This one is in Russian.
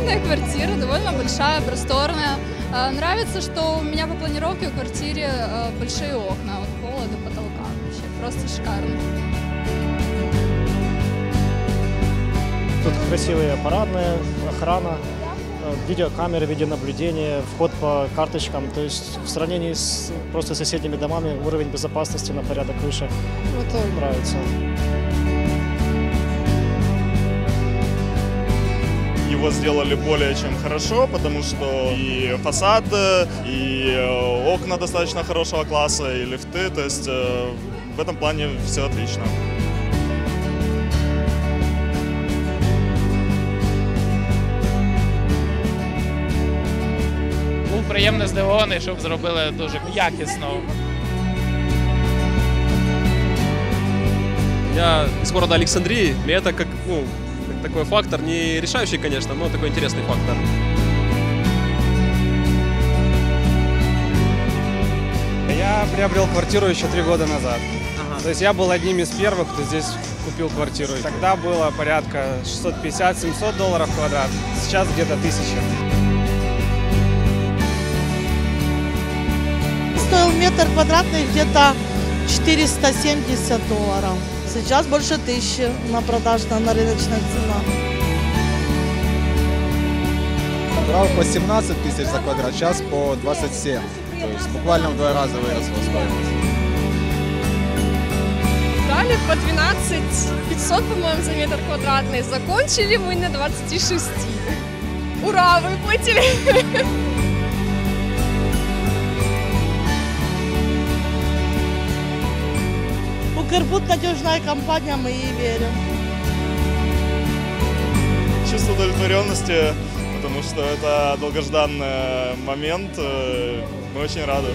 квартира довольно большая, просторная. Э, Нравится, что у меня по планировке в квартире э, большие окна от пола до потолка. Вообще просто шикарно. Тут красивые парадные, охрана, э, видеокамеры, видеонаблюдение, вход по карточкам. То есть в сравнении с просто соседними домами уровень безопасности на порядок выше. Это нравится. Его сделали более чем хорошо, потому что и фасад, и э, окна достаточно хорошего класса, и лифты, то есть э, в этом плане все отлично. Був приємно здивований, щоб зробили дуже якісно. Я из города Александрии, и это как, ну, как такой фактор, не решающий, конечно, но такой интересный фактор. Я приобрел квартиру еще три года назад. То есть я был одним из первых, кто здесь купил квартиру. Тогда было порядка 650-700 долларов в квадрат. Сейчас где-то 1000. Стоил метр квадратный где-то 470 долларов. Сейчас больше тысячи на продажная, на рыночная цена. Брал по 17 тысяч за квадрат, сейчас по 27. То есть буквально в два раза выросла стоимость. Брали по 12 500, по-моему, за метр квадратный. Закончили мы на 26. Ура, выплатили! Укрбуд надежная компания, мы ей верим. Чувство удовлетворенности, потому что это долгожданный момент, э, мы очень рады.